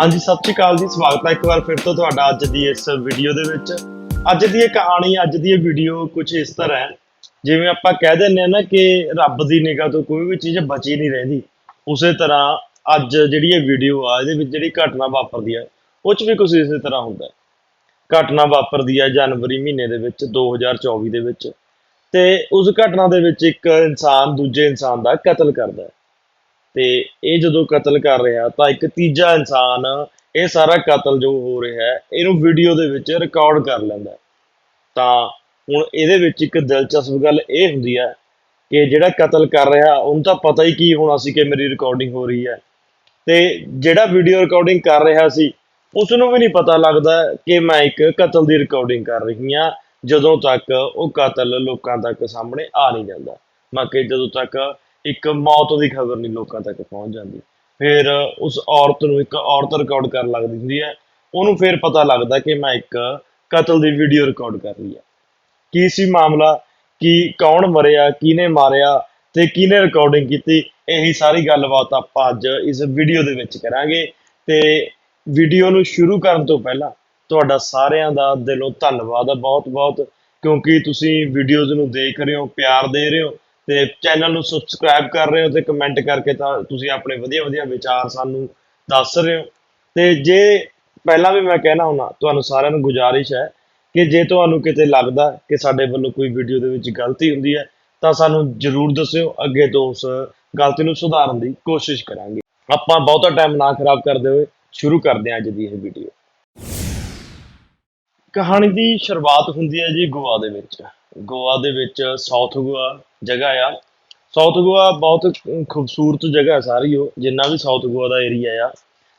ਹਾਂਜੀ, ਸਤਿ ਸ਼੍ਰੀ ਅਕਾਲ ਜੀ। ਸਵਾਗਤ ਹੈ ਇੱਕ ਵਾਰ ਫਿਰ ਤੋਂ ਤੁਹਾਡਾ ਅੱਜ ਦੀ ਇਸ ਵੀਡੀਓ ਦੇ ਵਿੱਚ। ਅੱਜ ਦੀ ਇਹ ਕਹਾਣੀ, ਅੱਜ ਦੀ ਇਹ ਵੀਡੀਓ ਕੁਝ ਇਸ ਤਰ੍ਹਾਂ ਹੈ। ਜਿਵੇਂ ਆਪਾਂ ਕਹਿ ਦਿੰਦੇ ਆ ਨਾ ਕਿ ਰੱਬ ਦੀ ਨਿਗਾਹ ਤੋਂ ਕੋਈ ਵੀ ਚੀਜ਼ ਬਚੀ ਨਹੀਂ ਰਹਿੰਦੀ। ਉਸੇ ਤਰ੍ਹਾਂ ਅੱਜ ਜਿਹੜੀ ਇਹ ਵੀਡੀਓ ਆ, ਇਹਦੇ ਵਿੱਚ ਜਿਹੜੀ ਘਟਨਾ ਵਾਪਰਦੀ ਹੈ ਉਹ 'ਚ ਵੀ ਕੁਝ ਇਸੇ ਤਰ੍ਹਾਂ ਹੁੰਦਾ ਘਟਨਾ ਵਾਪਰਦੀ ਹੈ ਜਨਵਰੀ ਮਹੀਨੇ ਦੇ ਵਿੱਚ 2024 ਦੇ ਵਿੱਚ। ਤੇ ਉਸ ਘਟਨਾ ਦੇ ਵਿੱਚ ਇੱਕ ਇਨਸਾਨ ਦੂਜੇ ਇਨਸਾਨ ਦਾ ਕਤਲ ਕਰਦਾ ਹੈ। ਤੇ ਇਹ ਜਦੋਂ ਕਤਲ ਕਰ ਰਿਹਾ ਤਾਂ ਇੱਕ ਤੀਜਾ ਇਨਸਾਨ, ਇਹ ਸਾਰਾ ਕਤਲ ਜੋ ਹੋ ਰਿਹਾ ਹੈ, ਇਹਨੂੰ ਵੀਡੀਓ ਦੇ ਵਿੱਚ ਰਿਕਾਰਡ ਕਰ ਲੈਂਦਾ ਤਾਂ ਹੁਣ ਇਹਦੇ ਵਿੱਚ ਇੱਕ ਦਿਲਚਸਪ ਗੱਲ ਇਹ ਹੁੰਦੀ ਹੈ ਕਿ ਜਿਹੜਾ ਕਤਲ ਕਰ ਰਿਹਾ, ਉਹਨੂੰ ਤਾਂ ਪਤਾ ਹੀ ਕੀ ਹੋਣਾ ਸੀ ਕਿ ਮੇਰੀ ਰਿਕਾਰਡਿੰਗ ਹੋ ਰਹੀ ਹੈ। ਤੇ ਜਿਹੜਾ ਵੀਡੀਓ ਰਿਕਾਰਡਿੰਗ ਕਰ ਰਿਹਾ ਸੀ ਉਸ ਨੂੰ ਵੀ ਨਹੀਂ ਪਤਾ ਲੱਗਦਾ ਕਿ ਮੈਂ ਇੱਕ ਕਤਲ ਦੀ ਰਿਕਾਰਡਿੰਗ ਕਰ ਰਹੀ ਹਾਂ, ਜਦੋਂ ਤੱਕ ਉਹ ਕਤਲ ਲੋਕਾਂ ਤੱਕ ਸਾਹਮਣੇ ਆ ਨਹੀਂ ਜਾਂਦਾ। ਮੈਂ ਕਿ ਜਦੋਂ ਤੱਕ ਇੱਕ ਮੌਤ ਦੀ ਖਬਰ ਨਹੀਂ ਲੋਕਾਂ ਤੱਕ ਪਹੁੰਚ ਜਾਂਦੀ। ਫਿਰ ਉਸ ਔਰਤ ਨੂੰ ਇੱਕ ਔਰਤ ਰਿਕਾਰਡ ਕਰਨ ਲੱਗਦੀ ਹੁੰਦੀ ਹੈ। ਉਹਨੂੰ ਫਿਰ ਪਤਾ ਲੱਗਦਾ ਕਿ ਮੈਂ ਇੱਕ ਕਤਲ ਦੀ ਵੀਡੀਓ ਰਿਕਾਰਡ ਕਰ ਰਹੀ ਹੈ। ਕੀ ਸੀ ਮਾਮਲਾ? ਕੀ, ਕੌਣ ਮਰਿਆ? ਕਿਹਨੇ ਮਾਰਿਆ? ਤੇ ਕਿਹਨੇ ਰਿਕਾਰਡਿੰਗ ਕੀਤੀ? ਇਹੀ ਸਾਰੀ ਗੱਲਬਾਤ ਆਪਾਂ ਅੱਜ ਇਸ ਵੀਡੀਓ ਦੇ ਵਿੱਚ ਕਰਾਂਗੇ। ਤੇ ਵੀਡੀਓ ਨੂੰ ਸ਼ੁਰੂ ਕਰਨ ਤੋਂ ਪਹਿਲਾਂ ਤੁਹਾਡਾ ਸਾਰਿਆਂ ਦਾ ਦਿਲੋਂ ਧੰਨਵਾਦ ਹੈ ਬਹੁਤ-ਬਹੁਤ। ਕਿਉਂਕਿ ਤੁਸੀਂ ਵੀਡੀਓਜ਼ ਨੂੰ ਦੇਖ ਰਹੇ ਹੋ, ਪਿਆਰ ਦੇ ਰਹੇ ਹੋ। ਤੇ ਚੈਨਲ ਨੂੰ ਸਬਸਕ੍ਰਾਈਬ ਕਰ ਰਹੇ ਹੋ ਤੇ ਕਮੈਂਟ ਕਰਕੇ ਤਾਂ ਤੁਸੀਂ ਆਪਣੇ ਵਧੀਆ-ਵਧੀਆ ਵਿਚਾਰ ਸਾਨੂੰ ਦੱਸ ਰਹੇ ਹੋ। ਤੇ ਜੇ ਪਹਿਲਾਂ ਵੀ ਮੈਂ ਕਹਿਣਾ ਹੁਣਾ ਤੁਹਾਨੂੰ ਸਾਰਿਆਂ ਨੂੰ ਗੁਜ਼ਾਰਿਸ਼ ਹੈ ਕਿ ਜੇ ਤੁਹਾਨੂੰ ਕਿਤੇ ਲੱਗਦਾ ਕਿ ਸਾਡੇ ਵੱਲੋਂ ਕੋਈ ਵੀਡੀਓ ਦੇ ਵਿੱਚ ਗਲਤੀ ਹੁੰਦੀ ਹੈ, ਤਾਂ ਸਾਨੂੰ ਜਰੂਰ ਦੱਸਿਓ, ਅੱਗੇ ਤੋਂ ਉਸ ਗਲਤੀ ਨੂੰ ਸੁਧਾਰਨ ਦੀ ਕੋਸ਼ਿਸ਼ ਕਰਾਂਗੇ। ਆਪਾਂ ਬਹੁਤਾ ਟਾਈਮ ਨਾ ਖਰਾਬ ਕਰਦੇ ਹੋਏ ਸ਼ੁਰੂ ਕਰਦੇ ਹਾਂ ਅੱਜ ਦੀ ਇਹ ਵੀਡੀਓ ਕਹਾਣੀ ਦੀ ਸ਼ੁਰੂਆਤ ਹੁੰਦੀ ਹੈ ਜੀ ਗੋਆ ਦੇ ਵਿੱਚ। ਗੋਆ ਦੇ ਵਿੱਚ ਸਾਊਥ ਗੋਆ ਜਗ੍ਹਾ ਆ। ਸਾਊਥ ਗੋਆ ਬਹੁਤ ਖੂਬਸੂਰਤ ਜਗ੍ਹਾ ਸਾਰੀ ਉਹ ਜਿੰਨਾ ਵੀ ਸਾਊਥ ਗੋਆ ਦਾ ਏਰੀਆ ਆ।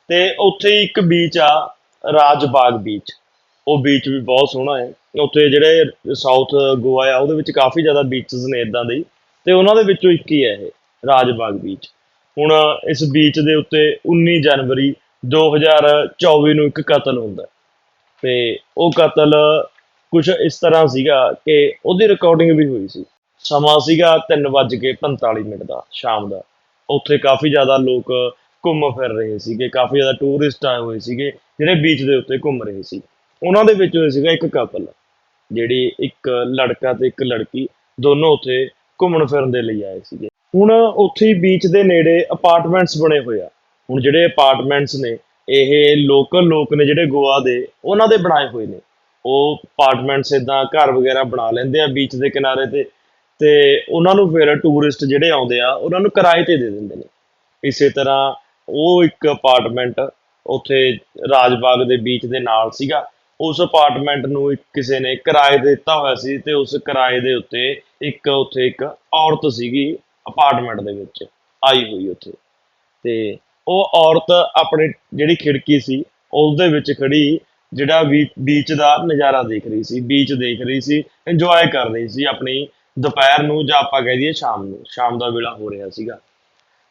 ਤੇ ਉੱਥੇ ਹੀ ਇੱਕ ਬੀਚ ਆ ਰਾਜ ਬਾਗ ਬੀਚ ਉਹ ਬੀਚ ਵੀ ਬਹੁਤ ਸੋਹਣਾ ਹੈ। ਉੱਥੇ ਜਿਹੜੇ ਸਾਊਥ ਗੋਆ ਆ ਉਹਦੇ ਵਿੱਚ ਕਾਫੀ ਜ਼ਿਆਦਾ ਬੀਚਸ ਨੇ ਇਦਾਂ ਦੇ ਹੀ, ਤੇ ਉਹਨਾਂ ਦੇ ਵਿੱਚੋਂ ਇੱਕ ਹੀ ਹੈ ਇਹ ਰਾਜ ਬਾਗ ਬੀਚ ਹੁਣ ਇਸ ਬੀਚ ਦੇ ਉੱਤੇ 19 ਜਨਵਰੀ 2024 ਨੂੰ ਇੱਕ ਕਤਲ ਹੁੰਦਾ ਹੈ। ਤੇ ਉਹ ਕਤਲ ਕੁਝ ਇਸ ਤਰ੍ਹਾਂ ਸੀਗਾ ਕਿ ਉਹਦੀ ਰਿਕਾਰਡਿੰਗ ਵੀ ਹੋਈ ਸੀ। ਸਮਾਂ ਸੀਗਾ 3:45 ਮਿੰਟ ਦਾ ਸ਼ਾਮ ਦਾ। ਉੱਥੇ ਕਾਫੀ ਜ਼ਿਆਦਾ ਲੋਕ ਘੁੰਮ ਫਿਰ ਰਹੇ ਸੀਗੇ, ਕਾਫੀ ਜ਼ਿਆਦਾ ਟੂਰਿਸਟ ਆਏ ਹੋਏ ਸੀਗੇ, ਜਿਹੜੇ ਬੀਚ ਦੇ ਉੱਤੇ ਘੁੰਮ ਰਹੇ ਸੀ। ਉਹਨਾਂ ਦੇ ਵਿੱਚ ਹੋਇਆ ਸੀਗਾ ਇੱਕ ਕਪਲ ਜਿਹੜੀ ਇੱਕ ਲੜਕਾ ਤੇ ਇੱਕ ਲੜਕੀ ਦੋਨੋਂ ਉੱਥੇ ਘੁੰਮਣ ਫਿਰਨ ਦੇ ਲਈ ਆਏ ਸੀਗੇ। ਹੁਣ ਉੱਥੇ ਹੀ ਬੀਚ ਦੇ ਨੇੜੇ ਅਪਾਰਟਮੈਂਟਸ ਬਣੇ ਹੋਏ ਆ। ਹੁਣ ਜਿਹੜੇ ਅਪਾਰਟਮੈਂਟਸ ਨੇ, ਇਹ ਲੋਕਲ ਲੋਕ ਨੇ ਜਿਹੜੇ ਗੋਆ ਦੇ, ਉਹਨਾਂ ਦੇ ਬਣਾਏ ਹੋਏ ਨੇ। ਉਹ ਅਪਾਰਟਮੈਂਟਸ ਇਦਾਂ ਘਰ ਵਗੈਰਾ ਬਣਾ ਲੈਂਦੇ ਆ ਬੀਚ ਦੇ ਕਿਨਾਰੇ ਤੇ। ਤੇ ਉਹਨਾਂ ਨੂੰ ਫਿਰ ਟੂਰਿਸਟ ਜਿਹੜੇ ਆਉਂਦੇ ਆ, ਉਹਨਾਂ ਨੂੰ ਕਿਰਾਏ ਤੇ ਦੇ ਦਿੰਦੇ ਨੇ। ਇਸੇ ਤਰ੍ਹਾਂ ਉਹ ਇੱਕ ਅਪਾਰਟਮੈਂਟ ਉੱਥੇ ਰਾਜਬਾਗ ਦੇ ਬੀਚ ਦੇ ਨਾਲ ਸੀਗਾ। ਉਸ ਅਪਾਰਟਮੈਂਟ ਨੂੰ ਇੱਕ ਕਿਸੇ ਨੇ ਕਿਰਾਏ ਤੇ ਦਿੱਤਾ ਹੋਇਆ ਸੀ ਤੇ ਉਸ ਕਿਰਾਏ ਦੇ ਉੱਤੇ ਇੱਕ ਉੱਥੇ ਇੱਕ ਔਰਤ ਸੀਗੀ ਅਪਾਰਟਮੈਂਟ ਦੇ ਵਿੱਚ, ਆਈ ਹੋਈ ਉੱਥੇ। ਤੇ ਉਹ ਔਰਤ ਆਪਣੇ ਜਿਹੜੀ ਖਿੜਕੀ ਸੀ ਉਸ ਦੇ ਵਿੱਚ ਖੜੀ ਜਿਹੜਾ ਵੀ ਬੀਚ ਦਾ ਨਜ਼ਾਰਾ ਦੇਖ ਰਹੀ ਸੀ ਬੀਚ ਦੇਖ ਰਹੀ ਸੀ ਇੰਜੋਏ ਕਰ ਰਹੀ ਸੀ ਆਪਣੀ ਦੁਪਹਿਰ ਨੂੰ ਜਾਂ ਆਪਾਂ ਕਹਿ ਦਈਏ ਸ਼ਾਮ ਨੂੰ, ਸ਼ਾਮ ਦਾ ਵੇਲਾ ਹੋ ਰਿਹਾ ਸੀਗਾ,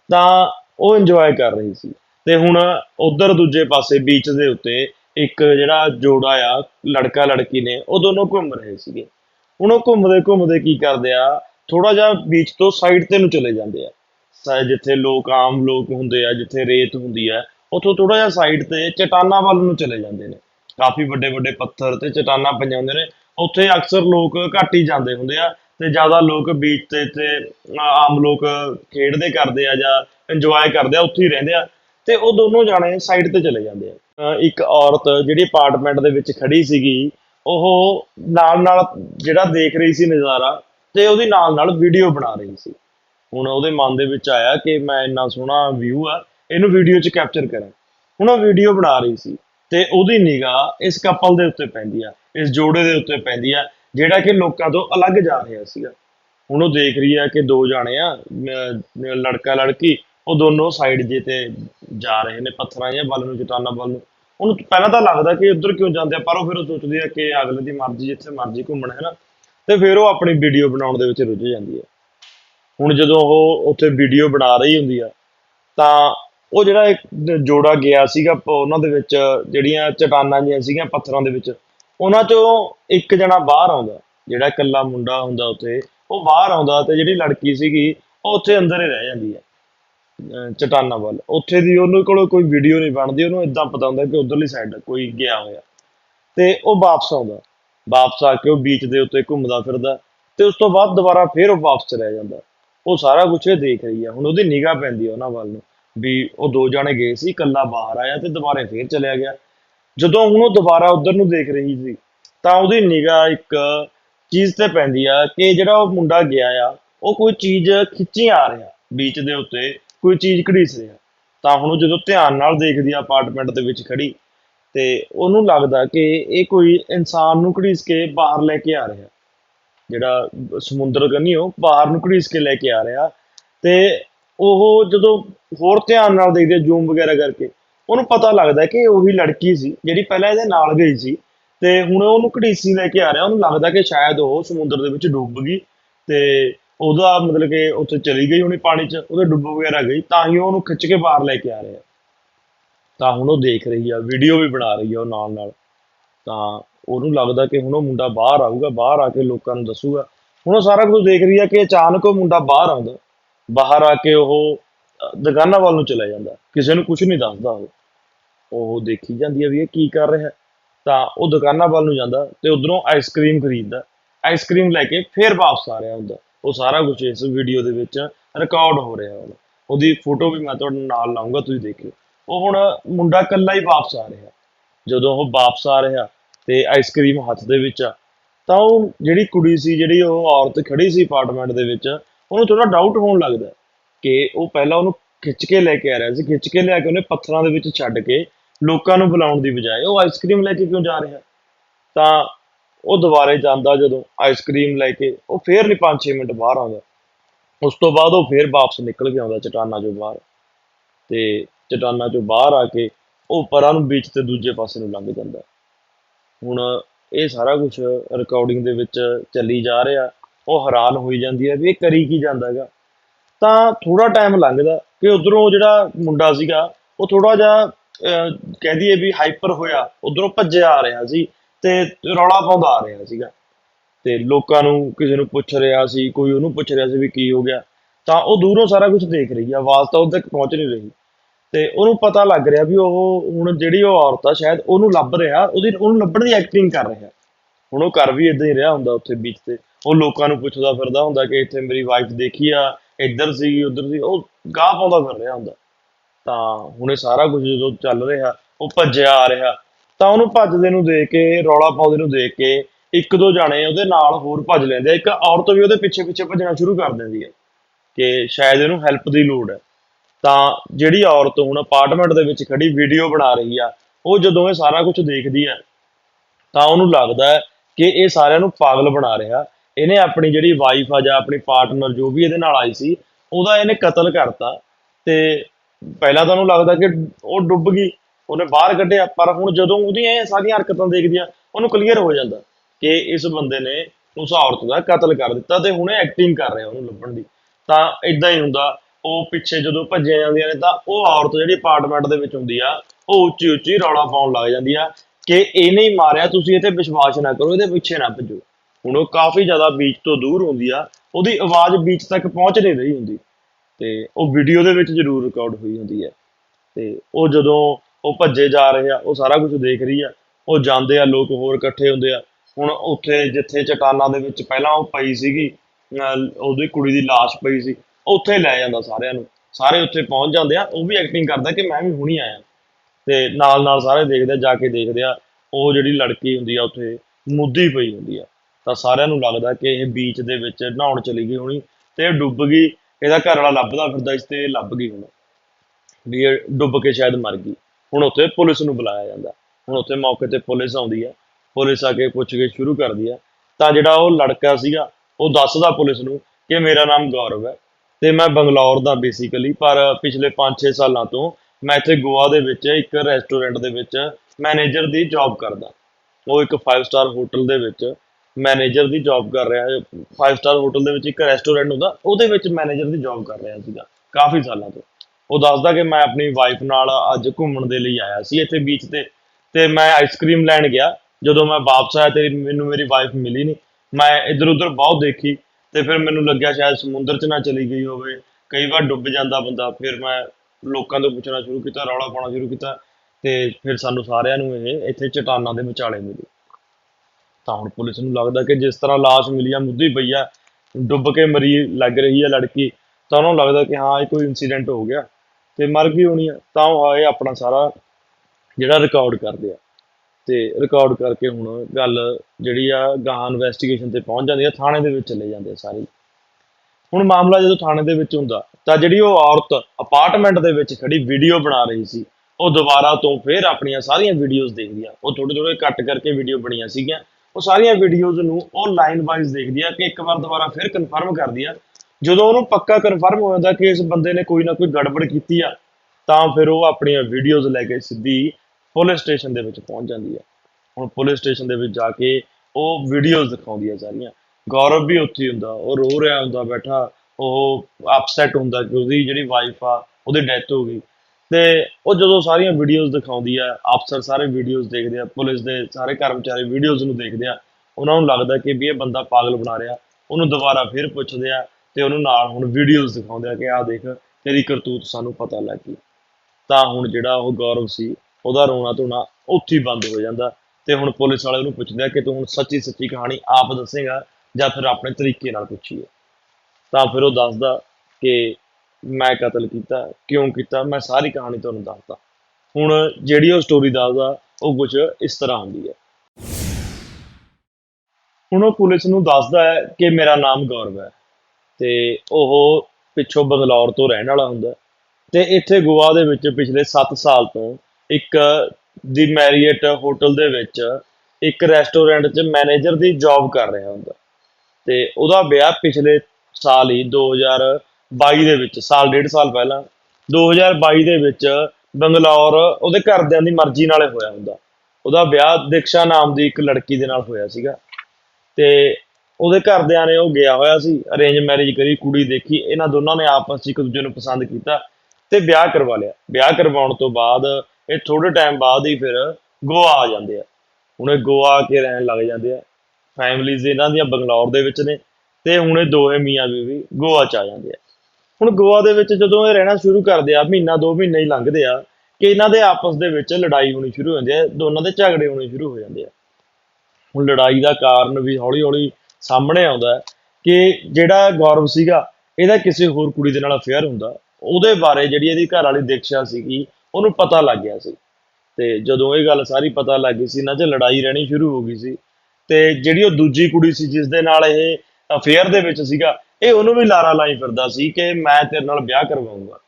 ਤਾਂ ਉਹ ਇੰਜੋਏ ਕਰ ਰਹੀ ਸੀ। ਤੇ ਹੁਣ ਉਧਰ ਦੂਜੇ ਪਾਸੇ ਬੀਚ ਦੇ ਉੱਤੇ ਇੱਕ ਜਿਹੜਾ ਜੋੜਾ ਆ ਲੜਕਾ ਲੜਕੀ ਨੇ, ਉਹ ਦੋਨੋਂ ਘੁੰਮ ਰਹੇ ਸੀਗੇ। ਹੁਣ ਉਹ ਘੁੰਮਦੇ ਘੁੰਮਦੇ ਕੀ ਕਰਦੇ ਆ ਥੋੜਾ ਜਿਹਾ ਬੀਚ ਤੋਂ ਸਾਈਡ ਤੇ ਨੂੰ ਚਲੇ ਜਾਂਦੇ ਆ। ਜਿੱਥੇ ਲੋਕ, ਆਮ ਲੋਕ ਹੁੰਦੇ ਆ, ਜਿੱਥੇ ਰੇਤ ਹੁੰਦੀ ਆ, ਉੱਥੋਂ ਥੋੜਾ ਜਿਹਾ ਸਾਈਡ ਤੇ ਚਟਾਨਾਂ ਵੱਲ ਨੂੰ ਚਲੇ ਜਾਂਦੇ ਨੇ। ਕਾਫੀ ਵੱਡੇ ਵੱਡੇ ਪੱਥਰ ਤੇ ਚਟਾਨਾਂ ਪਈਆਂ ਹੁੰਦੀਆਂ ਨੇ। ਉੱਥੇ ਅਕਸਰ ਲੋਕ ਘੱਟ ਹੀ ਜਾਂਦੇ ਹੁੰਦੇ ਆ। ਤੇ ਜ਼ਿਆਦਾ ਲੋਕ ਬੀਚ ਤੇ ਤੇ ਆਮ ਲੋਕ ਖੇਡਦੇ ਕਰਦੇ ਆ ਜਾਂ ਇੰਜੋਏ ਕਰਦੇ ਆ, ਉੱਥੇ ਹੀ ਰਹਿੰਦੇ ਆ ਤੇ ਉਹ ਦੋਨੋਂ ਜਾਣੇ ਸਾਈਡ ਤੇ ਚਲੇ ਜਾਂਦੇ ਆ। ਇੱਕ ਔਰਤ ਜਿਹੜੀ ਅਪਾਰਟਮੈਂਟ ਦੇ ਵਿੱਚ ਖੜੀ ਸੀਗੀ, ਉਹ ਨਾਲ ਨਾਲ ਜਿਹੜਾ ਦੇਖ ਰਹੀ ਸੀ ਨਜ਼ਾਰਾ ਤੇ ਉਹਦੀ ਨਾਲ ਨਾਲ ਵੀਡੀਓ ਬਣਾ ਰਹੀ ਸੀ। ਹੁਣ ਉਹਦੇ ਮਨ ਦੇ ਵਿੱਚ ਆਇਆ ਕਿ ਮੈਂ ਇੰਨਾ ਸੋਹਣਾ ਵਿਊ ਆ, ਇਹਨੂੰ ਵੀਡੀਓ 'ਚ ਕੈਪਚਰ ਕਰਾਂ। ਹੁਣ ਉਹ ਵੀਡੀਓ ਬਣਾ ਰਹੀ ਸੀ ਤੇ ਉਹਦੀ ਨਿਗਾਹ ਇਸ ਕਪਲ ਦੇ ਉੱਤੇ ਪੈਂਦੀ ਆ, ਇਸ ਜੋੜੇ ਦੇ ਉੱਤੇ ਪੈਂਦੀ ਆ ਜਿਹੜਾ ਕਿ ਲੋਕਾਂ ਤੋਂ ਅਲੱਗ ਜਾ ਰਿਹਾ ਸੀਗਾ। ਹੁਣ ਉਹ ਦੇਖ ਰਹੀ ਹੈ ਕਿ ਦੋ ਜਾਣੇ ਆ ਲੜਕਾ ਲੜਕੀ, ਉਹ ਦੋਨੋਂ ਸਾਈਡ ਜੇ ਤੇ ਜਾ ਰਹੇ ਨੇ, ਪੱਥਰਾਂ ਜਾਂ ਵੱਲ ਨੂੰ, ਚਟਾਨਾਂ ਵੱਲ ਨੂੰ। ਉਹਨੂੰ ਪਹਿਲਾਂ ਤਾਂ ਲੱਗਦਾ ਕਿ ਉੱਧਰ ਕਿਉਂ ਜਾਂਦੇ ਆ, ਪਰ ਉਹ ਫਿਰ ਉਹ ਸੋਚਦੀ ਆ ਕਿ ਅਗਲੇ ਦੀ ਮਰਜ਼ੀ, ਜਿੱਥੇ ਮਰਜ਼ੀ ਘੁੰਮਣਾ, ਹੈ ਨਾ। ਤੇ ਫਿਰ ਉਹ ਆਪਣੀ ਵੀਡੀਓ ਬਣਾਉਣ ਦੇ ਵਿੱਚ ਰੁੱਝ ਜਾਂਦੀ ਹੈ ਹੁਣ ਜਦੋਂ ਉਹ ਉੱਥੇ ਵੀਡੀਓ ਬਣਾ ਰਹੀ ਹੁੰਦੀ ਆ, ਤਾਂ ਉਹ ਜਿਹੜਾ ਜੋੜਾ ਗਿਆ ਸੀਗਾ ਉਹਨਾਂ ਦੇ ਵਿੱਚ ਜਿਹੜੀਆਂ ਚਟਾਨਾਂ ਜੀਆਂ ਸੀਗੀਆਂ, ਪੱਥਰਾਂ ਦੇ ਵਿੱਚ ਉਹਨਾਂ ਚੋਂ ਇੱਕ ਜਣਾ ਬਾਹਰ ਆਉਂਦਾ, ਜਿਹੜਾ ਇਕੱਲਾ ਮੁੰਡਾ ਹੁੰਦਾ ਉੱਥੇ, ਉਹ ਬਾਹਰ ਆਉਂਦਾ ਤੇ ਜਿਹੜੀ ਲੜਕੀ ਸੀਗੀ, ਉਹ ਉੱਥੇ ਅੰਦਰ ਹੀ ਰਹਿ ਜਾਂਦੀ ਹੈ, ਅਹ ਚਟਾਨਾਂ ਵੱਲ। ਉੱਥੇ ਦੀ ਉਹਨੂੰ ਕੋਲ ਕੋਈ ਵੀਡੀਓ ਨਹੀਂ ਬਣਦੀ, ਉਹਨੂੰ ਇਦਾਂ ਪਤਾ ਹੁੰਦਾ ਕਿ ਉਧਰਲੀ ਸਾਈਡ ਕੋਈ ਗਿਆ ਹੋਇਆ। ਤੇ ਉਹ ਵਾਪਸ ਆਉਂਦਾ। ਵਾਪਸ ਆ ਕੇ ਉਹ ਬੀਚ ਦੇ ਉੱਤੇ ਘੁੰਮਦਾ ਫਿਰਦਾ ਤੇ ਉਸ ਤੋਂ ਬਾਅਦ ਦੁਬਾਰਾ ਫੇਰ ਉਹ ਵਾਪਸ ਰਹਿ ਜਾਂਦਾ। ਉਹ ਸਾਰਾ ਕੁਝ ਇਹ ਦੇਖ ਰਹੀ ਆ ਹੁਣ ਉਹਦੀ ਨਿਗਾਹ ਪੈਂਦੀ ਆ ਉਹਨਾਂ ਵੱਲ ਨੂੰ ਵੀ ਉਹ ਦੋ ਜਾਣੇ ਗਏ ਸੀ, ਇਕੱਲਾ ਬਾਹਰ ਆਇਆ ਤੇ ਦੁਬਾਰੇ ਫੇਰ ਚਲਿਆ ਗਿਆ। ਜਦੋਂ ਹੁਣ ਉਹ ਦੁਬਾਰਾ ਉਧਰ ਨੂੰ ਦੇਖ ਰਹੀ ਸੀ, ਤਾਂ ਉਹਦੀ ਨਿਗਾਹ ਇੱਕ ਚੀਜ਼ ਤੇ ਪੈਂਦੀ ਆ ਕਿ ਜਿਹੜਾ ਉਹ ਮੁੰਡਾ ਗਿਆ ਆ, ਉਹ ਕੋਈ ਚੀਜ਼ ਖਿੱਚੀ ਆ ਰਿਹਾ, ਬੀਚ ਦੇ ਉੱਤੇ ਕੋਈ ਚੀਜ਼ ਘੜੀਸ ਰਿਹਾ। ਤਾਂ ਹੁਣ ਉਹ ਜਦੋਂ ਧਿਆਨ ਨਾਲ ਦੇਖਦੀ ਆ ਅਪਾਰਟਮੈਂਟ ਦੇ ਵਿੱਚ ਖੜੀ, ਤੇ ਉਹਨੂੰ ਲੱਗਦਾ ਕਿ ਇਹ ਕੋਈ ਇਨਸਾਨ ਨੂੰ ਘੜੀਸ ਕੇ ਬਾਹਰ ਲੈ ਕੇ ਆ ਰਿਹਾ। ਜਿਹੜਾ ਸਮੁੰਦਰ ਕੰਨੀਓ ਬਾਹਰ ਨੂੰ ਘੜੀਸ ਕੇ ਲੈ ਕੇ ਆ ਰਿਹਾ। ਤੇ ਉਹ ਜਦੋਂ ਹੋਰ ਧਿਆਨ ਨਾਲ ਦੇਖਦੇ ਜ਼ੂਮ ਵਗੈਰਾ ਕਰਕੇ ਉਹਨੂੰ ਪਤਾ ਲੱਗਦਾ ਕਿ ਉਹੀ ਲੜਕੀ ਸੀ, ਜਿਹੜੀ ਪਹਿਲਾਂ ਇਹਦੇ ਨਾਲ ਗਈ ਸੀ। ਤੇ ਹੁਣ ਉਹਨੂੰ ਘੜੀਸੀ ਲੈ ਕੇ ਆ ਰਿਹਾ, ਉਹਨੂੰ ਲੱਗਦਾ ਕਿ ਸ਼ਾਇਦ ਉਹ ਸਮੁੰਦਰ ਦੇ ਵਿੱਚ ਡੁੱਬ ਗਈ ਤੇ ਉਹਦਾ ਮਤਲਬ ਕਿ ਉੱਥੇ ਚਲੀ ਗਈ ਹੋਣੀ ਪਾਣੀ 'ਚ, ਉਹਦੇ ਡੁੱਬ ਵਗੈਰਾ ਗਈ, ਤਾਂ ਹੀ ਉਹਨੂੰ ਖਿੱਚ ਕੇ ਬਾਹਰ ਲੈ ਕੇ ਆ ਰਿਹਾ। ਤਾਂ ਹੁਣ ਉਹ ਦੇਖ ਰਹੀ ਆ ਵੀਡੀਓ ਵੀ ਬਣਾ ਰਹੀ ਆ ਉਹ ਨਾਲ ਨਾਲ। ਤਾਂ ਉਹਨੂੰ ਲੱਗਦਾ ਕਿ ਹੁਣ ਉਹ ਮੁੰਡਾ ਬਾਹਰ ਆਊਗਾ, ਬਾਹਰ ਆ ਕੇ ਲੋਕਾਂ ਨੂੰ ਦੱਸੂਗਾ। ਹੁਣ ਉਹ ਸਾਰਾ ਕੁਝ ਦੇਖ ਰਹੀ ਆ ਕਿ ਅਚਾਨਕ ਉਹ ਮੁੰਡਾ ਬਾਹਰ ਆਉਂਦਾ। ਬਾਹਰ ਆ ਕੇ ਉਹ ਦੁਕਾਨਾਂ ਵੱਲ ਨੂੰ ਚਲਾ ਜਾਂਦਾ। ਕਿਸੇ ਨੂੰ ਕੁਝ ਨਹੀਂ ਦੱਸਦਾ ਉਹ। ਉਹ ਦੇਖੀ ਜਾਂਦੀ ਹੈ ਵੀ ਇਹ ਕੀ ਕਰ ਰਿਹਾ। ਤਾਂ ਉਹ ਦੁਕਾਨਾਂ ਵੱਲ ਨੂੰ ਜਾਂਦਾ ਤੇ ਉਧਰੋਂ ਆਈਸਕ੍ਰੀਮ ਖਰੀਦਦਾ। ਆਈਸਕ੍ਰੀਮ ਲੈ ਕੇ ਫੇਰ ਵਾਪਸ ਆ ਰਿਹਾ ਹੁੰਦਾ। ਉਹ ਸਾਰਾ ਕੁਝ ਇਸ ਵੀਡੀਓ ਦੇ ਵਿੱਚ ਰਿਕਾਰਡ ਹੋ ਰਿਹਾ ਹੁਣ ਉਹਦੀ ਫੋਟੋ ਵੀ ਮੈਂ ਤੁਹਾਡੇ ਨਾਲ ਲਾਉਂਗਾ ਤੁਸੀਂ ਦੇਖਿਓ। ਉਹ ਹੁਣ ਮੁੰਡਾ ਇਕੱਲਾ ਹੀ ਵਾਪਸ ਆ ਰਿਹਾ। ਜਦੋਂ ਉਹ ਵਾਪਸ ਆ ਰਿਹਾ ਤੇ ਆਈਸਕ੍ਰੀਮ ਹੱਥ ਦੇ ਵਿੱਚ ਆ, ਤਾਂ ਉਹ ਜਿਹੜੀ ਕੁੜੀ ਸੀ, ਜਿਹੜੀ ਉਹ ਔਰਤ ਖੜੀ ਸੀ ਅਪਾਰਟਮੈਂਟ ਦੇ ਵਿੱਚ, ਉਹਨੂੰ ਥੋੜਾ ਡਾਊਟ ਹੋਣ ਲੱਗਦਾ। ਕਿ ਉਹ ਪਹਿਲਾਂ ਉਹਨੂੰ ਖਿੱਚ ਕੇ ਲੈ ਕੇ ਆ ਰਿਹਾ ਸੀ। ਖਿੱਚ ਕੇ ਲਿਆ ਕੇ ਉਹਨੇ ਪੱਥਰਾਂ ਦੇ ਵਿੱਚ ਛੱਡ ਕੇ ਲੋਕਾਂ ਨੂੰ ਬੁਲਾਉਣ ਦੀ ਬਜਾਏ ਉਹ ਆਈਸਕ੍ਰੀਮ ਲੈ ਕੇ ਕਿਉਂ ਜਾ ਰਿਹਾ? ਤਾਂ ਉਹ ਦੁਬਾਰੇ ਜਾਂਦਾ ਜਦੋਂ ਆਈਸਕ੍ਰੀਮ ਲੈ ਕੇ, ਉਹ ਫੇਰ ਨਹੀਂ 5-6 ਮਿੰਟ ਬਾਹਰ ਆਉਂਦਾ। ਉਸ ਤੋਂ ਬਾਅਦ ਉਹ ਫੇਰ ਵਾਪਸ ਨਿਕਲ ਕੇ ਆਉਂਦਾ ਚਟਾਨਾਂ ਚੋਂ ਬਾਹਰ। ਤੇ ਚਟਾਨਾਂ ਚੋਂ ਬਾਹਰ ਆ ਕੇ ਉਹ ਪਰਾਂ ਨੂੰ ਬੀਚ ਤੇ ਦੂਜੇ ਪਾਸੇ ਨੂੰ ਲੰਘ ਜਾਂਦਾ। ਹੁਣ ਇਹ ਸਾਰਾ ਕੁਝ ਰਿਕਾਰਡਿੰਗ ਦੇ ਵਿੱਚ ਚੱਲੀ ਜਾ ਰਿਹਾ। ਉਹ ਹੈਰਾਨ ਹੋਈ ਜਾਂਦੀ ਹੈ ਵੀ ਇਹ ਕਰੀ ਕੀ ਜਾਂਦਾ ਹੈਗਾ ਤਾਂ ਥੋੜਾ ਟਾਈਮ ਲੰਘਦਾ ਕਿ ਉਧਰੋਂ ਜਿਹੜਾ ਮੁੰਡਾ ਸੀਗਾ ਉਹ ਥੋੜਾ ਜਿਹਾ ਅਹ, ਕਹਿ ਦਈਏ ਵੀ ਹਾਈਪਰ ਹੋਇਆ ਉਧਰੋਂ ਭੱਜਿਆ ਆ ਰਿਹਾ ਸੀ ਤੇ ਰੌਲਾ ਪਾਉਂਦਾ ਆ ਰਿਹਾ ਸੀਗਾ। ਤੇ ਲੋਕਾਂ ਨੂੰ ਕਿਸੇ ਨੂੰ ਪੁੱਛ ਰਿਹਾ ਸੀ ਕੋਈ ਉਹਨੂੰ ਪੁੱਛ ਰਿਹਾ ਸੀ ਵੀ ਕੀ ਹੋ ਗਿਆ। ਤਾਂ ਉਹ ਦੂਰੋਂ ਸਾਰਾ ਕੁਝ ਦੇਖ ਰਹੀ ਆ ਆਵਾਜ਼ ਤਾਂ ਉਹਦੇ ਤੱਕ ਪਹੁੰਚ ਨਹੀਂ ਰਹੀ। ਤੇ ਉਹਨੂੰ ਪਤਾ ਲੱਗ ਰਿਹਾ ਵੀ ਉਹ ਹੁਣ ਜਿਹੜੀ ਉਹ ਔਰਤ ਆ ਸ਼ਾਇਦ ਉਹਨੂੰ ਲੱਭ ਰਿਹਾ ਉਹਦੀ ਉਹਨੂੰ ਲੱਭਣ ਦੀ ਐਕਟਿੰਗ ਕਰ ਰਿਹਾ। ਹੁਣ ਉਹ ਕਰ ਵੀ ਇਦਾਂ ਹੀ ਰਿਹਾ ਹੁੰਦਾ ਉੱਥੇ ਬੀਚ ਤੇ। ਉਹ ਲੋਕਾਂ ਨੂੰ ਪੁੱਛਦਾ ਫਿਰਦਾ ਹੁੰਦਾ ਕਿ ਇੱਥੇ ਮੇਰੀ ਵਾਈਫ ਦੇਖੀ ਆ ਇੱਧਰ ਸੀ, ਉੱਧਰ ਸੀ, ਉਹ ਗਾਹ ਪਾਉਂਦਾ ਫਿਰ ਰਿਹਾ ਹੁੰਦਾ। ਤਾਂ ਹੁਣ ਇਹ ਸਾਰਾ ਕੁਝ ਜਦੋਂ ਚੱਲ ਰਿਹਾ, ਉਹ ਭੱਜਿਆ ਆ ਰਿਹਾ। ਤਾਂ ਉਹਨੂੰ ਭੱਜਦੇ ਨੂੰ ਦੇਖ ਕੇ, ਰੌਲਾ ਪਾਉਂਦੇ ਨੂੰ ਦੇਖ ਕੇ, ਇੱਕ ਦੋ ਜਾਣੇ ਉਹਦੇ ਨਾਲ ਹੋਰ ਭੱਜ ਲੈਂਦੇ ਆ। ਇੱਕ ਔਰਤ ਵੀ ਉਹਦੇ ਪਿੱਛੇ ਪਿੱਛੇ ਭੱਜਣਾ ਸ਼ੁਰੂ ਕਰ ਦਿੰਦੀ ਹੈ ਕਿ ਸ਼ਾਇਦ ਇਹਨੂੰ ਹੈਲਪ ਦੀ ਲੋੜ ਹੈ। ਤਾਂ ਜਿਹੜੀ ਔਰਤ ਹੁਣ ਅਪਾਰਟਮੈਂਟ ਦੇ ਵਿੱਚ ਖੜੀ ਵੀਡੀਓ ਬਣਾ ਰਹੀ ਆ, ਉਹ ਜਦੋਂ ਇਹ ਸਾਰਾ ਕੁਝ ਦੇਖਦੀ ਹੈ ਤਾਂ ਉਹਨੂੰ ਲੱਗਦਾ ਕਿ ਇਹ ਸਾਰਿਆਂ ਨੂੰ ਪਾਗਲ ਬਣਾ ਰਿਹਾ। ਇਹਨੇ ਆਪਣੀ ਜਿਹੜੀ ਵਾਈਫ ਆ ਜਾਂ ਆਪਣੀ ਪਾਰਟਨਰ ਜੋ ਵੀ ਇਹਦੇ ਨਾਲ ਆਈ ਸੀ, ਉਹਦਾ ਇਹਨੇ ਕਤਲ ਕਰਤਾ ਤੇ ਪਹਿਲਾਂ ਤਾਂ ਉਹਨੂੰ ਲੱਗਦਾ ਕਿ ਉਹ ਡੁੱਬ ਗਈ, ਉਹਨੇ ਬਾਹਰ ਕੱਢਿਆ, ਪਰ ਹੁਣ ਜਦੋਂ ਉਹਦੀਆਂ ਇਹ ਸਾਰੀਆਂ ਹਰਕਤਾਂ ਦੇਖਦੀਆਂ ਉਹਨੂੰ ਕਲੀਅਰ ਹੋ ਜਾਂਦਾ ਕਿ ਇਸ ਬੰਦੇ ਨੇ ਉਸ ਔਰਤ ਦਾ ਕਤਲ ਕਰ ਦਿੱਤਾ ਤੇ ਹੁਣ ਐਕਟਿੰਗ ਕਰ ਰਿਹਾ ਉਹਨੂੰ ਲੱਭਣ ਦੀ। ਤਾਂ ਇਦਾਂ ਹੀ ਹੁੰਦਾ, ਉਹ ਪਿੱਛੇ ਜਦੋਂ ਭੱਜੀਆਂ ਜਾਂਦੀਆਂ ਨੇ ਤਾਂ ਉਹ ਔਰਤ ਜਿਹੜੀ ਅਪਾਰਟਮੈਂਟ ਦੇ ਵਿੱਚ ਹੁੰਦੀ ਆ, ਉਹ ਉੱਚੀ ਉੱਚੀ ਰੌਲਾ ਪਾਉਣ ਲੱਗ ਜਾਂਦੀ ਆ ਕਿ ਇਹਨੇ ਹੀ ਮਾਰਿਆ, ਤੁਸੀਂ ਇਹ ਤੇ ਵਿਸ਼ਵਾਸ ਨਾ ਕਰੋ, ਇਹਦੇ ਪਿੱਛੇ ਨਾ ਭੱਜੋ। ਹੁਣ ਉਹ ਕਾਫੀ ਜ਼ਿਆਦਾ ਬੀਚ ਤੋਂ ਦੂਰ ਹੁੰਦੀ ਆ, ਉਹਦੀ ਆਵਾਜ਼ ਬੀਚ ਤੱਕ ਪਹੁੰਚ ਨਹੀਂ ਰਹੀ ਹੁੰਦੀ ਤੇ ਉਹ ਵੀਡੀਓ ਦੇ ਵਿੱਚ ਜ਼ਰੂਰ ਰਿਕਾਰਡ ਹੋਈ ਹੁੰਦੀ ਹੈ। ਤੇ ਉਹ ਜਦੋਂ ਉਹ ਭੱਜੇ ਜਾ ਰਹੇ ਆ, ਉਹ ਸਾਰਾ ਕੁਝ ਦੇਖ ਰਹੀ ਆ, ਉਹ ਜਾਂਦੇ ਆ, ਲੋਕ ਹੋਰ ਇਕੱਠੇ ਹੁੰਦੇ ਆ। ਹੁਣ ਉੱਥੇ ਜਿੱਥੇ ਚਟਾਨਾਂ ਦੇ ਵਿੱਚ ਪਹਿਲਾਂ ਉਹ ਪਈ ਸੀਗੀ ਉਹਦੀ ਕੁੜੀ ਦੀ ਲਾਸ਼ ਪਈ ਸੀ, ਉੱਥੇ ਲੈ ਜਾਂਦਾ ਸਾਰਿਆਂ ਨੂੰ। ਸਾਰੇ ਉੱਥੇ ਪਹੁੰਚ ਜਾਂਦੇ ਆ, ਉਹ ਵੀ ਐਕਟਿੰਗ ਕਰਦਾ ਕਿ ਮੈਂ ਵੀ ਹੁਣੀ ਆਇਆ। ਤੇ ਨਾਲ ਨਾਲ ਸਾਰੇ ਦੇਖਦੇ ਆ, ਜਾ ਕੇ ਦੇਖਦੇ ਆ, ਉਹ ਜਿਹੜੀ ਲੜਕੀ ਹੁੰਦੀ ਆ, ਉੱਥੇ ਮੁੱਦੀ ਪਈ ਹੁੰਦੀ ਆ। ਤਾਂ ਸਾਰਿਆਂ ਨੂੰ ਲੱਗਦਾ ਕਿ ਇਹ ਬੀਚ ਦੇ ਵਿੱਚ ਨਹਾਉਣ ਚਲੀ ਗਈ ਹੋਣੀ ਤੇ ਡੁੱਬ ਗਈ, ਇਹਦਾ ਘਰ ਵਾਲਾ ਲੱਭਦਾ ਫਿਰਦਾ ਇਸ ਤੇ ਇਹ ਲੱਭ ਗਈ ਹੁਣ। ਵੀ ਇਹ ਡੁੱਬ ਕੇ ਸ਼ਾਇਦ ਮਰ ਗਈ। ਹੁਣ ਉੱਥੇ ਪੁਲਿਸ ਨੂੰ ਬੁਲਾਇਆ ਜਾਂਦਾ। ਹੁਣ ਉੱਥੇ ਮੌਕੇ ਤੇ ਪੁਲਿਸ ਆਉਂਦੀ ਆ। ਪੁਲਿਸ ਆ ਕੇ ਪੁੱਛਗਿੱਛ ਸ਼ੁਰੂ ਕਰਦੀ ਆ। ਤਾਂ ਜਿਹੜਾ ਉਹ ਲੜਕਾ ਸੀਗਾ, ਉਹ ਦੱਸਦਾ ਪੁਲਿਸ ਨੂੰ ਕਿ ਮੇਰਾ ਨਾਮ ਗੌਰਵ ਹੈ ਤੇ ਮੈਂ ਬੰਗਲੌਰ ਦਾ ਬੇਸਿਕਲੀ ਪਰ ਪਿਛਲੇ 5-6 ਸਾਲਾਂ ਤੋਂ ਮੈਂ ਇੱਥੇ ਗੋਆ ਦੇ ਵਿੱਚ, ਇੱਕ ਰੈਸਟੋਰੈਂਟ ਦੇ ਵਿੱਚ ਮੈਨੇਜਰ ਦੀ ਜੌਬ ਕਰਦਾ। ਉਹ ਇੱਕ 5 ਸਟਾਰ ਹੋਟਲ ਦੇ ਵਿੱਚ ਮੈਨੇਜਰ ਦੀ ਜੌਬ ਕਰ ਰਿਹਾ ਹੈ। 5 ਸਟਾਰ ਹੋਟਲ ਦੇ ਵਿੱਚ ਇੱਕ ਰੈਸਟੋਰੈਂਟ ਹੁੰਦਾ, ਉਹਦੇ ਵਿੱਚ ਮੈਨੇਜਰ ਦੀ ਜੌਬ ਕਰ ਰਿਹਾ ਸੀਗਾ, ਕਾਫੀ ਸਾਲਾਂ ਤੋਂ। ਉਹ ਦੱਸਦਾ ਕਿ ਮੈਂ ਆਪਣੀ ਵਾਈਫ ਨਾਲ ਅੱਜ ਘੁੰਮਣ ਦੇ ਲਈ ਆਇਆ ਸੀ, ਇੱਥੇ ਬੀਚ ਤੇ। ਤੇ ਮੈਂ ਆਈਸਕ੍ਰੀਮ ਲੈਣ ਗਿਆ, ਜਦੋਂ ਮੈਂ ਵਾਪਸ ਆਇਆ ਤੇ ਮੈਨੂੰ ਮੇਰੀ ਵਾਈਫ ਮਿਲੀ ਨਹੀਂ ਮੈਂ ਇੱਧਰ ਉੱਧਰ ਬਹੁਤ ਦੇਖੀ, ਤੇ ਫਿਰ ਮੈਨੂੰ ਲੱਗਿਆ ਸ਼ਾਇਦ ਸਮੁੰਦਰ 'ਚ ਨਾ ਚਲੀ ਗਈ ਹੋਵੇ। ਕਈ ਵਾਰ ਡੁੱਬ ਜਾਂਦਾ ਬੰਦਾ, ਫਿਰ ਮੈਂ ਲੋਕਾਂ ਤੋਂ ਪੁੱਛਣਾ ਸ਼ੁਰੂ ਕੀਤਾ, ਰੌਲਾ ਪਾਉਣਾ ਸ਼ੁਰੂ ਕੀਤਾ। ਤੇ ਫਿਰ ਸਾਨੂੰ ਸਾਰਿਆਂ ਨੂੰ ਇਹ, ਇੱਥੇ ਚਟਾਨਾਂ ਦੇ ਵਿਚਾਲੇ ਮਿਲੀ। ਤਾਂ ਹੁਣ ਪੁਲਿਸ ਨੂੰ ਲੱਗਦਾ ਕਿ ਜਿਸ ਤਰ੍ਹਾਂ ਲਾਸ਼ ਮਿਲੀ ਆ, ਮੁੱਦੀ ਪਈ ਆ, ਡੁੱਬ ਕੇ ਮਰੀ, ਲੱਗ ਰਹੀ ਆ ਲੜਕੀ, ਤਾਂ ਉਹਨਾਂ ਨੂੰ ਲੱਗਦਾ ਕਿ ਹਾਂ, ਇਹ ਕੋਈ ਇਨਸੀਡੈਂਟ ਹੋ ਗਿਆ ਤੇ ਮਰ ਗਈ ਹੋਣੀ ਆ, ਤਾਂ ਉਹ ਆਏ ਆਪਣਾ ਸਾਰਾ ਜਿਹੜਾ ਰਿਕਾਰਡ ਕਰਦੇ ਆ। ਤੇ ਰਿਕਾਰਡ ਕਰਕੇ ਹੁਣ ਗੱਲ ਜਿਹੜੀ ਆ, ਗਾਹਾਂ ਇਨਵੈਸਟੀਗੇਸ਼ਨ ਤੇ ਪਹੁੰਚ ਜਾਂਦੀ ਆ, ਥਾਣੇ ਦੇ ਵਿੱਚ ਚਲੇ ਜਾਂਦੇ ਆ ਸਾਰੇ। ਹੁਣ ਮਾਮਲਾ ਜਦੋਂ ਥਾਣੇ ਦੇ ਵਿੱਚ ਹੁੰਦਾ, ਤਾਂ ਜਿਹੜੀ ਉਹ ਔਰਤ ਅਪਾਰਟਮੈਂਟ ਦੇ ਵਿੱਚ ਖੜੀ ਵੀਡੀਓ ਬਣਾ ਰਹੀ ਸੀ, ਉਹ ਦੁਬਾਰਾ ਤੋਂ ਫਿਰ ਆਪਣੀਆਂ ਸਾਰੀਆਂ ਵੀਡੀਓਜ਼ ਦੇਖਦੀ ਆ। ਉਹ ਥੋੜੇ ਥੋੜੇ ਕੱਟ ਕਰਕੇ ਵੀਡੀਓ ਬਣੀਆਂ ਸੀਗੀਆਂ ਉਹ ਸਾਰੀਆਂ ਵੀਡੀਓਜ਼ ਨੂੰ ਉਹ ਲਾਈਨ ਵਾਈਜ਼ ਦੇਖਦੀ ਆ ਕਿ ਇੱਕ ਵਾਰ ਦੁਬਾਰਾ ਫਿਰ ਕਨਫਰਮ ਕਰਦੀ ਆ। ਜਦੋਂ ਉਹਨੂੰ ਪੱਕਾ ਕਨਫਰਮ ਹੋ ਜਾਂਦਾ ਕਿ ਇਸ ਬੰਦੇ ਨੇ ਕੋਈ ਨਾ ਕੋਈ ਗੜਬੜ ਕੀਤੀ ਆ, ਤਾਂ ਫਿਰ ਉਹ ਆਪਣੀਆਂ ਵੀਡੀਓਜ਼ ਲੈ ਕੇ ਸਿੱਧੀ ਪੁਲਿਸ ਸਟੇਸ਼ਨ ਦੇ ਵਿੱਚ ਪਹੁੰਚ ਜਾਂਦੀ ਆ। ਹੁਣ ਪੁਲਿਸ ਸਟੇਸ਼ਨ ਦੇ ਵਿੱਚ ਜਾ ਕੇ ਉਹ ਵੀਡੀਓਜ਼ ਦਿਖਾਉਂਦੀ ਆ ਸਾਰੀਆਂ। ਗੌਰਵ ਵੀ ਉੱਥੇ ਹੁੰਦਾ, ਉਹ ਰੋ ਰਿਹਾ ਹੁੰਦਾ, ਬੈਠਾ, ਉਹ ਅਪਸੈਟ ਹੁੰਦਾ ਕਿ ਉਹਦੀ ਜਿਹੜੀ ਵਾਈਫ ਆ, ਉਹਦੀ ਡੈਥ ਹੋ ਗਈ। ਤੇ ਉਹ ਜਦੋਂ ਸਾਰੀਆਂ ਵੀਡੀਓਜ਼ ਦਿਖਾਉਂਦੀ ਆ, ਅਫਸਰ ਸਾਰੇ ਵੀਡੀਓਜ਼ ਦੇਖਦੇ ਆ, ਪੁਲਿਸ ਦੇ ਸਾਰੇ ਕਰਮਚਾਰੀ ਵੀਡੀਓਜ਼ ਨੂੰ ਦੇਖਦੇ ਆ, ਉਹਨਾਂ ਨੂੰ ਲੱਗਦਾ ਕਿ ਵੀ ਇਹ ਬੰਦਾ ਪਾਗਲ ਬਣਾ ਰਿਹਾ। ਉਹਨੂੰ ਦੁਬਾਰਾ ਫਿਰ ਪੁੱਛਦੇ ਆ ਤੇ ਉਹਨੂੰ ਨਾਲ ਹੁਣ ਵੀਡੀਓਜ਼ ਦਿਖਾਉਂਦੇ ਆ ਕਿ ਆਹ ਦੇਖ, ਤੇਰੀ ਕਰਤੂਤ ਸਾਨੂੰ ਪਤਾ ਲੱਗ ਗਈ। ਤਾਂ ਹੁਣ ਜਿਹੜਾ ਉਹ ਗੌਰਵ ਸੀ, ਉਹਦਾ ਰੋਣਾ ਧੋਣਾ ਉੱਥੇ ਹੀ ਬੰਦ ਹੋ ਜਾਂਦਾ। ਤੇ ਹੁਣ ਪੁਲਿਸ ਵਾਲੇ ਉਹਨੂੰ ਪੁੱਛਦੇ ਆ ਕਿ ਤੂੰ ਹੁਣ ਸੱਚੀ ਸੱਚੀ ਕਹਾਣੀ ਆਪ ਦੱਸੇਗਾ ਜਾਂ ਫਿਰ ਆਪਣੇ ਤਰੀਕੇ ਨਾਲ ਪੁੱਛੀਏ। ਤਾਂ ਫਿਰ ਉਹ ਦੱਸਦਾ ਕਿ ਮੈਂ ਕਤਲ ਕੀਤਾ, ਕਿਉਂ ਕੀਤਾ, ਮੈਂ ਸਾਰੀ ਕਹਾਣੀ ਤੁਹਾਨੂੰ ਦੱਸਦਾ। ਹੁਣ ਜਿਹੜੀ ਉਹ ਸਟੋਰੀ ਦੱਸਦਾ, ਉਹ ਕੁਝ ਇਸ ਤਰ੍ਹਾਂ ਹੁੰਦੀ ਹੈ। ਹੁਣ ਉਹ ਪੁਲਿਸ ਨੂੰ ਦੱਸਦਾ ਹੈ ਕਿ ਮੇਰਾ ਨਾਮ ਗੌਰਵ ਹੈ ਤੇ ਉਹ ਪਿੱਛੋਂ ਬੰਗਲੌਰ ਤੋਂ ਰਹਿਣ ਵਾਲਾ ਹੁੰਦਾ ਤੇ ਇੱਥੇ ਗੋਆ ਦੇ ਵਿੱਚ ਪਿਛਲੇ 7 ਸਾਲ ਤੋਂ ਇੱਕ ਦੀ ਮੈਰੀਅਟ ਹੋਟਲ ਦੇ ਵਿੱਚ ਇੱਕ ਰੈਸਟੋਰੈਂਟ 'ਚ ਮੈਨੇਜਰ ਦੀ ਜੌਬ ਕਰ ਰਿਹਾ ਹੁੰਦਾ ਤੇ ਉਹਦਾ ਵਿਆਹ ਪਿਛਲੇ ਸਾਲ ਹੀ 2022 ਦੇ ਵਿੱਚ, ਸਾਲ, ਡੇਢ ਸਾਲ ਪਹਿਲਾਂ। 2022 ਦੇ ਵਿੱਚ ਬੰਗਲੌਰ ਉਹਦੇ ਘਰਦਿਆਂ ਦੀ ਮਰਜ਼ੀ ਨਾਲੇ ਹੋਇਆ ਹੁੰਦਾ। ਉਹਦਾ ਵਿਆਹ ਦਿਕਸ਼ਾ ਨਾਮ ਦੀ ਇੱਕ ਲੜਕੀ ਦੇ ਨਾਲ ਹੋਇਆ ਸੀਗਾ। ਤੇ ਉਹਦੇ ਘਰਦਿਆਂ ਨੇ ਉਹ ਗਿਆ ਹੋਇਆ ਸੀ ਅਰੇਂਜ ਮੈਰਿਜ ਕਰੀ, ਕੁੜੀ ਦੇਖੀ, ਇਹਨਾਂ ਦੋਨਾਂ ਨੇ ਆਪਸ 'ਚ ਇੱਕ ਦੂਜੇ ਨੂੰ ਪਸੰਦ ਕੀਤਾ ਤੇ ਵਿਆਹ ਕਰਵਾ ਲਿਆ। ਵਿਆਹ ਕਰਵਾਉਣ ਤੋਂ ਬਾਅਦ ਇਹ ਥੋੜੇ ਟਾਈਮ ਬਾਅਦ ਹੀ ਫਿਰ ਗੋਆ ਆ ਜਾਂਦੇ ਆ। ਹੁਣ ਇਹ ਗੋਆ ਆ ਕੇ ਰਹਿਣ ਲੱਗ ਜਾਂਦੇ ਆ। ਫੈਮਲੀਜ਼ ਇਹਨਾਂ ਦੀਆਂ ਬੰਗਲੌਰ ਦੇ ਵਿੱਚ ਨੇ ਤੇ ਹੁਣ ਇਹ ਦੋਵੇਂ ਮੀਆਂ ਬੀਵੀ ਗੋਆ ਚ ਆ ਜਾਂਦੇ ਆ। ਹੁਣ ਗੋਆ ਦੇ ਵਿੱਚ ਜਦੋਂ ਇਹ ਰਹਿਣਾ ਸ਼ੁਰੂ ਕਰਦੇ ਆ, ਮਹੀਨਾ, ਦੋ ਮਹੀਨੇ ਹੀ ਲੰਘਦੇ ਆ, ਕਿ ਇਹਨਾਂ ਦੇ ਆਪਸ ਦੇ ਵਿੱਚ ਲੜਾਈ ਹੋਣੀ ਸ਼ੁਰੂ ਹੋ ਜਾਂਦੀ ਹੈ, ਦੋਨਾਂ ਦੇ ਝਗੜੇ ਹੋਣੇ ਸ਼ੁਰੂ ਹੋ ਜਾਂਦੇ ਆ। ਹੁਣ ਲੜਾਈ ਦਾ ਕਾਰਨ ਵੀ ਹੌਲੀ ਹੌਲੀ ਸਾਹਮਣੇ ਆਉਂਦਾ ਹੈ ਕਿ ਜਿਹੜਾ ਗੌਰਵ ਸੀਗਾ, ਇਹਦਾ ਕਿਸੇ ਹੋਰ ਕੁੜੀ ਦੇ ਨਾਲ ਅਫੇਅਰ ਹੁੰਦਾ। ਉਹਦੇ ਬਾਰੇ ਜਿਹੜੀ ਇਹਦੀ ਘਰ ਵਾਲੀ ਦੀਕਸ਼ਾ ਸੀਗੀ, ਉਹਨੂੰ ਪਤਾ ਲੱਗ ਗਿਆ ਸੀ। ਤੇ ਜਦੋਂ ਇਹ ਗੱਲ ਸਾਰੀ ਪਤਾ ਲੱਗ ਗਈ ਸੀ, ਇਹਨਾਂ 'ਚ ਲੜਾਈ ਰਹਿਣੀ ਸ਼ੁਰੂ ਹੋ ਗਈ ਸੀ। ਤੇ ਜਿਹੜੀ ਉਹ ਦੂਜੀ ਕੁੜੀ ਸੀ, ਜਿਸ ਦੇ ਨਾਲ ਇਹ ਅਫੇਅਰ ਦੇ ਵਿੱਚ ਸੀਗਾ ਇਹ ਉਹਨੂੰ ਵੀ ਲਾਰਾ ਲਾਈ ਫਿਰਦਾ ਸੀ ਕਿ ਮੈਂ ਤੇਰੇ ਨਾਲ ਵਿਆਹ ਕਰਵਾਉਂਗਾ।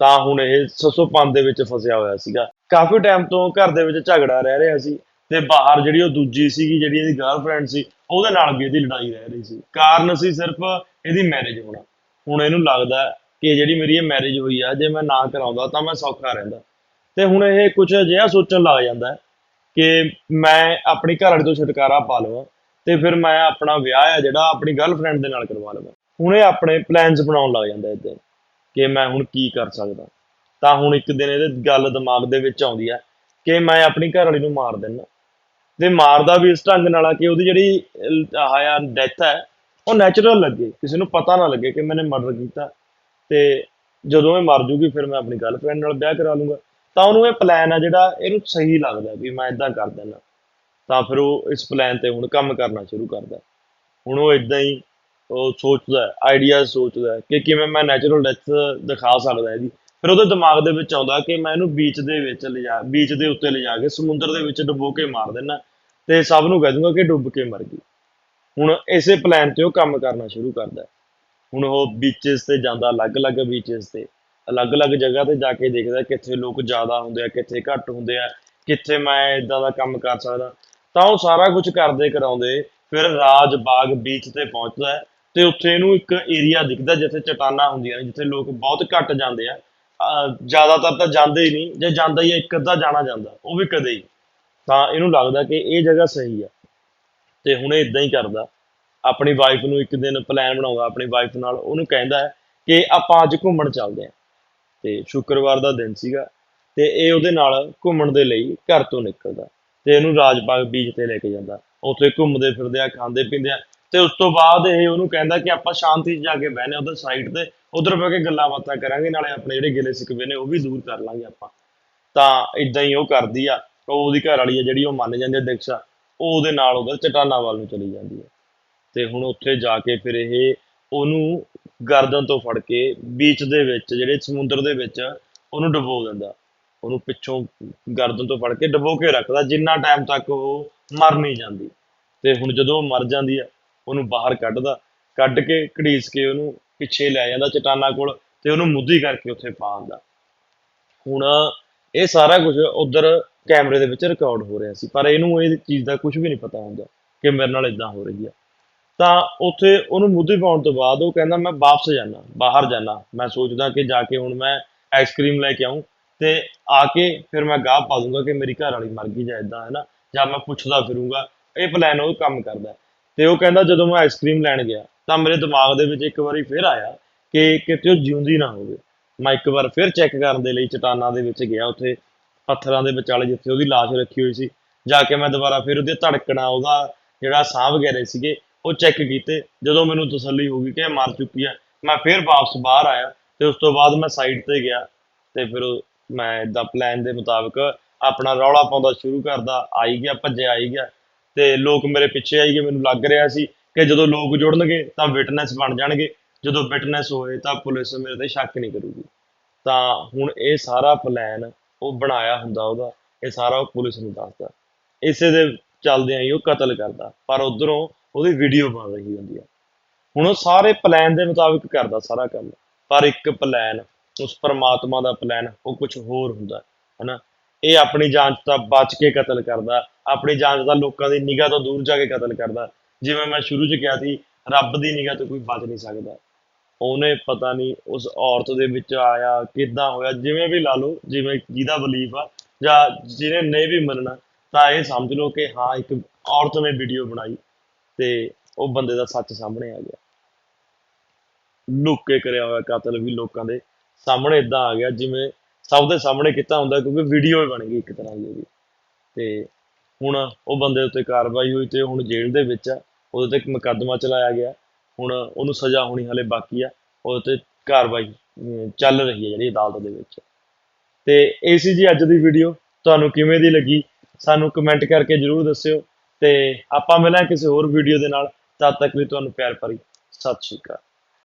ਤਾਂ ਹੁਣ ਇਹ ਸੱਸੋਪਨ ਦੇ ਵਿੱਚ ਫਸਿਆ ਹੋਇਆ ਸੀਗਾ। ਕਾਫੀ ਟਾਈਮ ਤੋਂ ਘਰ ਦੇ ਵਿੱਚ ਝਗੜਾ ਰਹਿ ਰਿਹਾ ਸੀ ਤੇ ਬਾਹਰ ਜਿਹੜੀ ਉਹ ਦੂਜੀ ਸੀਗੀ, ਜਿਹੜੀ ਇਹਦੀ ਗਰਲਫ੍ਰੈਂਡ ਸੀ, ਉਹਦੇ ਨਾਲ ਵੀ ਇਹਦੀ ਲੜਾਈ ਰਹਿ ਰਹੀ ਸੀ। ਕਾਰਨ ਸੀ ਸਿਰਫ ਇਹਦੀ ਮੈਰਿਜ ਹੋਣਾ। ਹੁਣ ਇਹਨੂੰ ਲੱਗਦਾ ਕਿ ਜਿਹੜੀ ਮੇਰੀ ਇਹ ਮੈਰਿਜ ਹੋਈ ਆ, ਜੇ ਮੈਂ ਨਾ ਕਰਾਉਂਦਾ ਤਾਂ ਮੈਂ ਸੌਖਾ ਰਹਿੰਦਾ। ਤੇ ਹੁਣ ਇਹ ਕੁਝ ਅਜਿਹਾ ਸੋਚਣ ਲੱਗ ਜਾਂਦਾ ਕਿ ਮੈਂ ਆਪਣੀ ਘਰਵਾਲੀ ਤੋਂ ਛੁਟਕਾਰਾ ਪਾ ਲਵਾਂ ਤੇ ਫਿਰ ਮੈਂ ਆਪਣਾ ਵਿਆਹ ਆ ਜਿਹੜਾ ਆਪਣੀ ਗਰਲਫ੍ਰੈਂਡ ਦੇ ਨਾਲ ਕਰਵਾ ਲਵਾਂ। ਹੁਣ ਇਹ ਆਪਣੇ ਪਲਾਨਸ ਬਣਾਉਣ ਲੱਗ ਜਾਂਦਾ ਇਦਾਂ ਕਿ ਮੈਂ ਹੁਣ ਕੀ ਕਰ ਸਕਦਾ। ਤਾਂ ਹੁਣ ਇੱਕ ਦਿਨ ਇਹਦੇ ਗੱਲ ਦਿਮਾਗ ਦੇ ਵਿੱਚ ਆਉਂਦੀ ਹੈ ਕਿ ਮੈਂ ਆਪਣੀ ਘਰ ਵਾਲੀ ਨੂੰ ਮਾਰ ਦੇਣਾ ਤੇ ਮਾਰਦਾ ਵੀ ਇਸ ਢੰਗ ਨਾਲ ਆ ਕਿ ਉਹਦੀ ਜਿਹੜੀ ਅਹ, ਡੈਥ ਹੈ ਉਹ ਨੈਚੁਰਲ ਲੱਗੇ ਕਿਸੇ ਨੂੰ ਪਤਾ ਨਾ ਲੱਗੇ ਕਿ ਮੈਨੇ ਮਰਡਰ ਕੀਤਾ। ਤੇ ਜਦੋਂ ਇਹ ਮਰ ਜੂਗੀ ਫਿਰ ਮੈਂ ਆਪਣੀ ਗਰਲਫ੍ਰੈਂਡ ਨਾਲ ਵਿਆਹ ਕਰਾ ਲੂੰਗਾ। ਤਾਂ ਉਹਨੂੰ ਇਹ ਪਲਾਨ ਆ ਜਿਹੜਾ ਇਹਨੂੰ ਸਹੀ ਲੱਗਦਾ ਵੀ ਮੈਂ ਇਦਾਂ ਕਰ ਦੇਣਾ ਤਾਂ ਫਿਰ ਉਹ ਇਸ ਪਲਾਨ ਤੇ ਹੁਣ ਕੰਮ ਕਰਨਾ ਸ਼ੁਰੂ ਕਰਦਾ। ਹੁਣ ਉਹ ਇਦਾਂ ਹੀ ਉਹ ਸੋਚਦਾ ਆਈਡੀਆ ਸੋਚਦਾ ਕਿ ਕਿਵੇਂ ਮੈਂ ਨੈਚੁਰਲ ਡੈਥ ਦਿਖਾ ਸਕਦਾ ਇਹਦੀ। ਫਿਰ ਉਹਦੇ ਦਿਮਾਗ ਦੇ ਵਿੱਚ ਆਉਂਦਾ ਕਿ ਮੈਂ ਇਹਨੂੰ ਬੀਚ ਦੇ ਵਿੱਚ ਲਿਜਾ ਬੀਚ ਦੇ ਉੱਤੇ ਲਿਜਾ ਕੇ ਸਮੁੰਦਰ ਦੇ ਵਿੱਚ ਡੁਬੋ ਕੇ ਮਾਰ ਦੇਣਾ ਤੇ ਸਭ ਨੂੰ ਕਹਿ ਦੂੰਗਾ ਕਿ ਡੁੱਬ ਕੇ ਮਰ ਗਈ। ਹੁਣ ਇਸੇ ਪਲਾਨ ਤੇ ਉਹ ਕੰਮ ਕਰਨਾ ਸ਼ੁਰੂ ਕਰਦਾ ਹੁਣ ਉਹ ਬੀਚਸ ਤੇ ਜਾਂਦਾ, ਅਲੱਗ-ਅਲੱਗ ਬੀਚਸ ਤੇ, ਅਲੱਗ-ਅਲੱਗ ਜਗ੍ਹਾ ਤੇ ਜਾ ਕੇ ਦੇਖਦਾ ਕਿੱਥੇ ਲੋਕ ਜ਼ਿਆਦਾ ਹੁੰਦੇ ਆ, ਕਿੱਥੇ ਘੱਟ ਹੁੰਦੇ ਆ, ਕਿੱਥੇ ਮੈਂ ਇਦਾਂ ਦਾ ਕੰਮ ਕਰ ਸਕਦਾ। ਤਾਂ ਉਹ ਸਾਰਾ ਕੁਝ ਕਰਦੇ ਕਰਾਉਂਦੇ, ਫਿਰ ਰਾਜ ਬਾਗ ਬੀਚ ਤੇ ਪਹੁੰਚਦਾ ਤੇ ਉੱਥੇ ਇਹਨੂੰ ਇੱਕ ਏਰੀਆ ਦਿਖਦਾ ਜਿੱਥੇ ਚਟਾਨਾਂ ਹੁੰਦੀਆਂ ਨੇ ਜਿੱਥੇ ਲੋਕ ਬਹੁਤ ਘੱਟ ਜਾਂਦੇ ਆ। ਜ਼ਿਆਦਾਤਰ ਤਾਂ ਜਾਂਦੇ ਹੀ ਨਹੀਂ ਜੇ ਜਾਂਦਾ ਹੀ ਆ, ਇੱਕ ਅੱਧਾ ਜਾਣਾ ਜਾਂਦਾ ਉਹ ਵੀ ਕਦੇ ਹੀ ਤਾਂ ਇਹਨੂੰ ਲੱਗਦਾ ਕਿ ਇਹ ਜਗ੍ਹਾ ਸਹੀ ਆ। ਤੇ ਹੁਣ ਇਹ ਇਦਾਂ ਹੀ ਕਰਦਾ। ਆਪਣੀ ਵਾਈਫ ਨੂੰ ਇੱਕ ਦਿਨ ਪਲਾਨ ਬਣਾਉਂਦਾ ਆਪਣੀ ਵਾਈਫ ਨਾਲ ਉਹਨੂੰ ਕਹਿੰਦਾ ਹੈ ਕਿ ਆਪਾਂ ਅੱਜ ਘੁੰਮਣ ਚੱਲਦੇ ਹਾਂ। ਤੇ ਸ਼ੁੱਕਰਵਾਰ ਦਾ ਦਿਨ ਸੀਗਾ ਤੇ ਇਹ ਉਹਦੇ ਨਾਲ ਘੁੰਮਣ ਦੇ ਲਈ ਘਰ ਤੋਂ ਨਿਕਲਦਾ। ਤੇ ਇਹਨੂੰ ਰਾਜਬਾਗ ਬੀਚ ਤੇ ਲੈ ਕੇ ਜਾਂਦਾ। ਉੱਥੇ ਘੁੰਮਦੇ ਫਿਰਦੇ ਆ ਖਾਂਦੇ ਪੀਂਦੇ ਆ। ਤੇ ਉਸ ਤੋਂ ਬਾਅਦ ਇਹ ਉਹਨੂੰ ਕਹਿੰਦਾ ਕਿ ਆਪਾਂ ਸ਼ਾਂਤੀ 'ਚ ਜਾ ਕੇ ਬਹਿਨੇ ਉਧਰ ਸਾਈਡ ਤੇ, ਉਧਰ ਬਹਿ ਕੇ ਗੱਲਾਂ ਬਾਤਾਂ ਕਰਾਂਗੇ, ਨਾਲੇ ਆਪਣੇ ਜਿਹੜੇ ਗਿਲੇ ਸਿਕਵੇ ਨੇ ਉਹ ਵੀ ਦੂਰ ਕਰ ਲਾਂਗੇ ਆਪਾਂ। ਤਾਂ ਇਦਾਂ ਹੀ ਉਹ ਕਰਦੀ ਆ, ਉਹ ਉਹਦੀ ਘਰ ਵਾਲੀ ਆ ਜਿਹੜੀ ਉਹ ਮੰਨ ਜਾਂਦੀ ਆ ਦਿਕਸ਼ਾ, ਉਹ ਉਹਦੇ ਨਾਲ ਉਧਰ ਚਟਾਨਾ ਵੱਲ ਨੂੰ ਚਲੀ ਜਾਂਦੀ ਹੈ ਤੇ ਹੁਣ ਉੱਥੇ ਜਾ ਕੇ ਫਿਰ ਇਹ ਉਹਨੂੰ ਗਰਦਨ ਤੋਂ ਫੜ ਕੇ ਬੀਚ ਦੇ ਵਿੱਚ, ਜਿਹੜੇ ਸਮੁੰਦਰ ਦੇ ਵਿੱਚ ਉਹਨੂੰ ਡੁਬੋ ਦਿੰਦਾ। ਉਹਨੂੰ ਪਿੱਛੋਂ ਗਰਦਨ ਤੋਂ ਫੜ ਕੇ ਡੁਬੋ ਕੇ ਰੱਖਦਾ, ਜਿੰਨਾ ਟਾਈਮ ਤੱਕ ਉਹ ਮਰ ਨਹੀਂ ਜਾਂਦੀ। ਤੇ ਹੁਣ ਜਦੋਂ ਉਹ ਮਰ ਜਾਂਦੀ ਆ ਉਹਨੂੰ ਬਾਹਰ ਕੱਢਦਾ, ਕੱਢ ਕੇ ਘੜੀਸ ਕੇ ਉਹਨੂੰ ਪਿੱਛੇ ਲੈ ਜਾਂਦਾ ਚਟਾਨਾ ਕੋਲ ਤੇ ਉਹਨੂੰ ਮੁੱਧੀ ਕਰਕੇ ਉੱਥੇ ਪਾ ਦਿੰਦਾ। ਹੁਣ ਇਹ ਸਾਰਾ ਕੁਝ ਉਧਰ ਕੈਮਰੇ ਦੇ ਵਿੱਚ ਰਿਕਾਰਡ ਹੋ ਰਿਹਾ ਸੀ, ਪਰ ਇਹਨੂੰ ਇਹ ਚੀਜ਼ ਦਾ ਕੁਝ ਵੀ ਨਹੀਂ ਪਤਾ ਹੁੰਦਾ ਕਿ ਮੇਰੇ ਨਾਲ ਇਦਾਂ ਹੋ ਰਹੀ ਆ। ਤਾਂ ਉੱਥੇ ਉਹਨੂੰ ਮੁੱਧੀ ਪਾਉਣ ਤੋਂ ਬਾਅਦ ਉਹ ਕਹਿੰਦਾ, ਮੈਂ ਵਾਪਸ ਜਾਣਾ ਬਾਹਰ ਜਾਣਾ ਮੈਂ ਸੋਚਦਾ ਕਿ ਜਾ ਕੇ ਹੁਣ ਮੈਂ ਆਈਸਕ੍ਰੀਮ ਲੈ ਕੇ ਆਉਂ ਤੇ ਆ ਕੇ ਫਿਰ ਮੈਂ ਗਾਹ ਪਾ ਦੂੰਗਾ ਕਿ ਮੇਰੀ ਘਰ ਵਾਲੀ ਮਰ ਗਈ ਜਾਂ ਇਦਾਂ ਹੈ ਨਾ? ਜਾਂ ਮੈਂ ਪੁੱਛਦਾ ਫਿਰੂੰਗਾ। ਇਹ ਪਲਾਨ ਉਹ ਕੰਮ ਕਰਦਾ। ਤੇ ਉਹ ਕਹਿੰਦਾ ਜਦੋਂ ਮੈਂ ਆਈਸਕ੍ਰੀਮ ਲੈਣ ਗਿਆ, ਤਾਂ ਮੇਰੇ ਦਿਮਾਗ ਦੇ ਵਿੱਚ ਇੱਕ ਵਾਰੀ ਫਿਰ ਆਇਆ ਕਿ ਕਿਤੇ ਉਹ ਜਿਉਂਦੀ ਨਾ ਹੋਵੇ। ਮੈਂ ਇੱਕ ਵਾਰ ਫਿਰ ਚੈੱਕ ਕਰਨ ਦੇ ਲਈ ਚਟਾਨਾਂ ਦੇ ਵਿੱਚ ਗਿਆ ਉੱਥੇ, ਪੱਥਰਾਂ ਦੇ ਵਿਚਾਲੇ ਜਿੱਥੇ ਉਹਦੀ ਲਾਸ਼ ਰੱਖੀ ਹੋਈ ਸੀ। ਜਾ ਕੇ ਮੈਂ ਦੁਬਾਰਾ ਫਿਰ ਉਹਦੀ ਧੜਕਣਾ, ਉਹਦਾ ਜਿਹੜਾ ਸਾਹ ਵਗੈਰੇ ਸੀਗੇ, ਉਹ ਚੈੱਕ ਕੀਤੇ। ਜਦੋਂ ਮੈਨੂੰ ਤਸੱਲੀ ਹੋ ਗਈ ਕਿ ਮਰ ਚੁੱਕੀ ਹੈ ਮੈਂ ਫਿਰ ਵਾਪਸ ਬਾਹਰ ਆਇਆ ਤੇ ਉਸ ਤੋਂ ਬਾਅਦ ਮੈਂ ਸਾਈਡ ਤੇ ਗਿਆ ਤੇ ਫਿਰ ਮੈਂ ਇਦਾਂ ਪਲਾਨ ਦੇ ਮੁਤਾਬਕ ਆਪਣਾ ਰੌਲਾ ਪਾਉਂਦਾ ਸ਼ੁਰੂ ਕਰਦਾ ਆਈ ਗਿਆ, ਭੱਜਿਆ ਆਈ ਗਿਆ। ਤੇ ਲੋਕ ਮੇਰੇ ਪਿੱਛੇ ਆਈ ਗਏ, ਮੈਨੂੰ ਲੱਗ ਰਿਹਾ ਸੀ ਕਿ ਜਦੋਂ ਲੋਕ ਜੁੜਨਗੇ ਤਾਂ ਵਿਟਨੈਸ ਬਣ ਜਾਣਗੇ, ਜਦੋਂ ਵਿਟਨੈਸ ਹੋਏ ਤਾਂ ਪੁਲਿਸ ਮੇਰੇ ਤੇ ਸ਼ੱਕ ਨਹੀਂ ਕਰੂਗੀ। ਤਾਂ ਹੁਣ ਇਹ ਸਾਰਾ ਪਲਾਨ ਉਹ ਬਣਾਇਆ ਹੁੰਦਾ ਉਹਦਾ, ਇਹ ਸਾਰਾ ਉਹ ਪੁਲਿਸ ਨੂੰ ਦੱਸਦਾ। ਇਸੇ ਦੇ ਚੱਲਦਿਆਂ ਹੀ ਉਹ ਕਤਲ ਕਰਦਾ, ਪਰ ਉਧਰੋਂ ਉਹਦੀ ਵੀਡੀਓ ਬਣ ਰਹੀ ਹੁੰਦੀ ਆ। ਹੁਣ ਉਹ ਸਾਰੇ ਪਲਾਨ ਦੇ ਮੁਤਾਬਿਕ ਕਰਦਾ ਸਾਰਾ ਕੰਮ, ਪਰ ਇੱਕ ਪਲਾਨ ਉਸ ਪਰਮਾਤਮਾ ਦਾ ਪਲਾਨ ਉਹ ਕੁਝ ਹੋਰ ਹੁੰਦਾ, ਹਨਾ? ਇਹ ਆਪਣੀ ਜਾਂਚ ਤੋਂ ਬਚ ਕੇ ਕਤਲ ਕਰਦਾ, ਆਪਣੀ ਜਾਂਚ ਦਾ ਲੋਕਾਂ ਦੀ ਨਿਗਾਹ ਤੋਂ ਦੂਰ ਜਾ ਕੇ ਕਤਲ ਕਰਦਾ। ਜਿਵੇਂ ਮੈਂ ਸ਼ੁਰੂ 'ਚ ਕਿਹਾ ਸੀ, ਰੱਬ ਦੀ ਨਿਗਾਹ ਤੋਂ ਕੋਈ ਬਚ ਨਹੀਂ ਸਕਦਾ। ਉਹਨੇ ਪਤਾ ਨਹੀਂ ਉਸ ਔਰਤ ਦੇ ਵਿੱਚ ਆਇਆ, ਕਿੱਦਾਂ ਹੋਇਆ, ਜਿਵੇਂ ਵੀ ਲਾ ਲਓ, ਜਿਵੇਂ ਜਿਹਦਾ ਬਲੀਫ ਆ, ਜਾਂ ਜਿਹਨੇ ਨਹੀਂ ਵੀ ਮੰਨਣਾ, ਤਾਂ ਇਹ ਸਮਝ ਲਓ ਕਿ ਹਾਂ, ਇੱਕ ਔਰਤ ਨੇ ਵੀਡੀਓ ਬਣਾਈ ਤੇ ਉਹ ਬੰਦੇ ਦਾ ਸੱਚ ਸਾਹਮਣੇ ਆ ਗਿਆ। ਲੁੱਕ ਕੇ ਕਰਿਆ ਹੋਇਆ ਕਤਲ ਵੀ ਲੋਕਾਂ ਦੇ ਸਾਹਮਣੇ ਇਦਾਂ ਆ ਗਿਆ, ਜਿਵੇਂ ਸਭ ਦੇ ਸਾਹਮਣੇ ਕੀਤਾ ਹੁੰਦਾ ਕਿਉਂਕਿ ਵੀਡੀਓ ਹੀ ਬਣ ਗਈ ਇੱਕ ਤਰ੍ਹਾਂ ਦੀ ਉਹਦੀ। ਤੇ ਹੁਣ ਉਹ ਬੰਦੇ ਉੱਤੇ ਕਾਰਵਾਈ ਹੋਈ ਤੇ ਹੁਣ ਜੇਲ੍ਹ ਦੇ ਵਿੱਚ ਆ, ਉਹਦੇ ਤੇ ਇੱਕ ਮੁਕੱਦਮਾ ਚਲਾਇਆ ਗਿਆ। ਹੁਣ ਉਹਨੂੰ ਸਜ਼ਾ ਹੋਣੀ ਹਲੇ ਬਾਕੀ ਆ, ਉਹਦੇ ਤੇ ਕਾਰਵਾਈ ਚੱਲ ਰਹੀ ਹੈ ਜਿਹੜੀ ਅਦਾਲਤ ਦੇ ਵਿੱਚ। ਤੇ ਇਹ ਸੀ ਜੀ ਅੱਜ ਦੀ ਵੀਡੀਓ ਤੁਹਾਨੂੰ ਕਿਵੇਂ ਦੀ ਲੱਗੀ? ਸਾਨੂੰ ਕਮੈਂਟ ਕਰਕੇ ਜਰੂਰ ਦੱਸਿਓ। ਤੇ ਆਪਾਂ ਮਿਲਾਂ ਕਿਸੇ ਹੋਰ ਵੀਡੀਓ ਦੇ ਨਾਲ। ਤਦ ਤੱਕ ਲਈ ਤੁਹਾਨੂੰ ਪਿਆਰ ਭਰੀ ਸਤਿ ਸ਼੍ਰੀ ਅਕਾਲ।